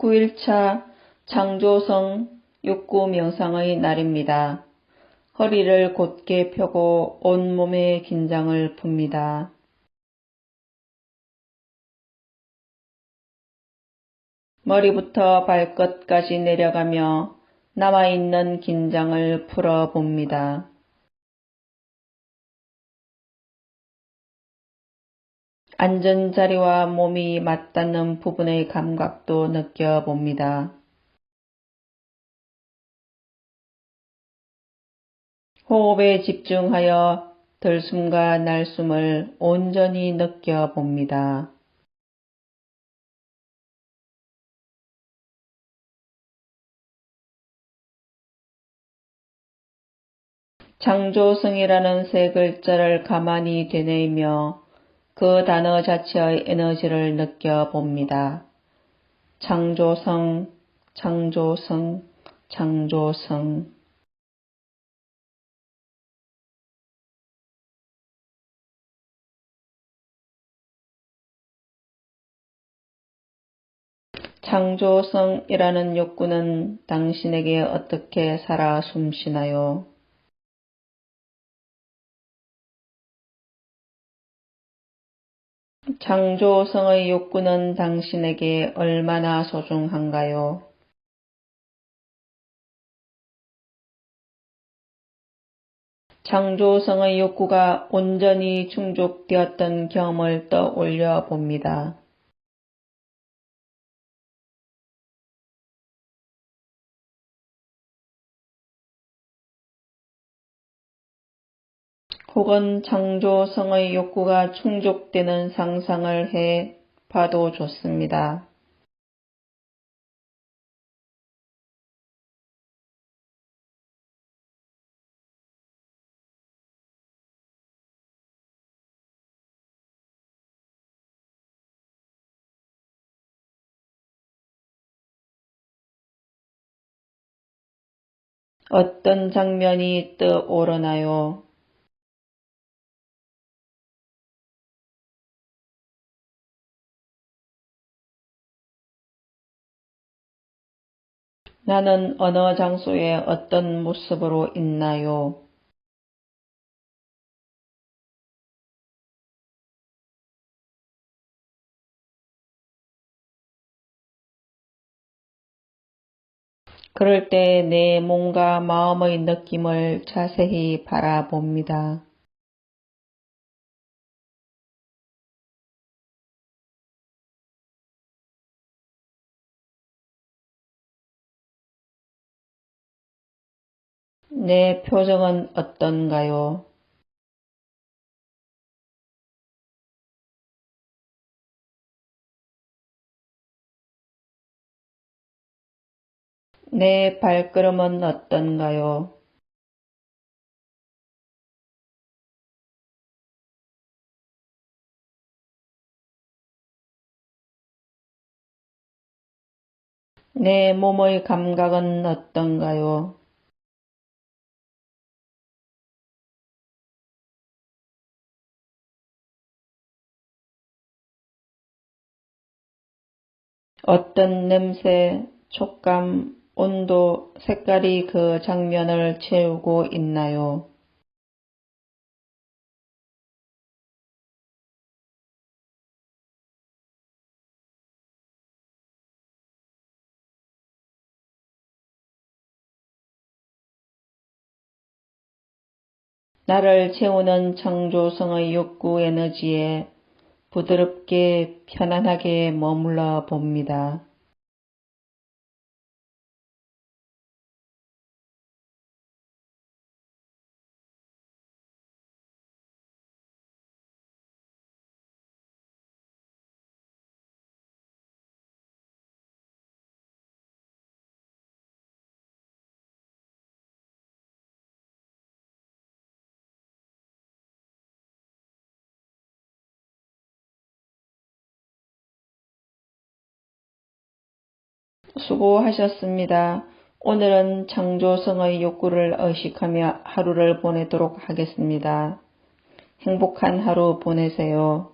9일차 창조성 욕구 명상의 날입니다. 허리를 곧게 펴고 온몸의 긴장을 풉니다. 머리부터 발끝까지 내려가며 남아있는 긴장을 풀어봅니다. 앉은 자리와 몸이 맞닿는 부분의 감각도 느껴봅니다. 호흡에 집중하여 들숨과 날숨을 온전히 느껴봅니다. 창조성이라는 세 글자를 가만히 되뇌이며 그 단어 자체의 에너지를 느껴봅니다. 창조성, 창조성, 창조성. 창조성이라는 욕구는 당신에게 어떻게 살아 숨쉬나요? 창조성의 욕구는 당신에게 얼마나 소중한가요? 창조성의 욕구가 온전히 충족되었던 경험을 떠올려 봅니다. 혹은 창조성의 욕구가 충족되는 상상을 해 봐도 좋습니다. 어떤 장면이 떠오르나요? 나는 어느 장소에 어떤 모습으로 있나요? 그럴 때 내 몸과 마음의 느낌을 자세히 바라봅니다. 내 표정은 어떤가요? 내 발걸음은 어떤가요? 내 몸의 감각은 어떤가요? 어떤 냄새, 촉감, 온도, 색깔이 그 장면을 채우고 있나요? 나를 채우는 창조성의 욕구 에너지에 부드럽게 편안하게 머물러 봅니다. 수고하셨습니다. 오늘은 창조성의 욕구를 의식하며 하루를 보내도록 하겠습니다. 행복한 하루 보내세요.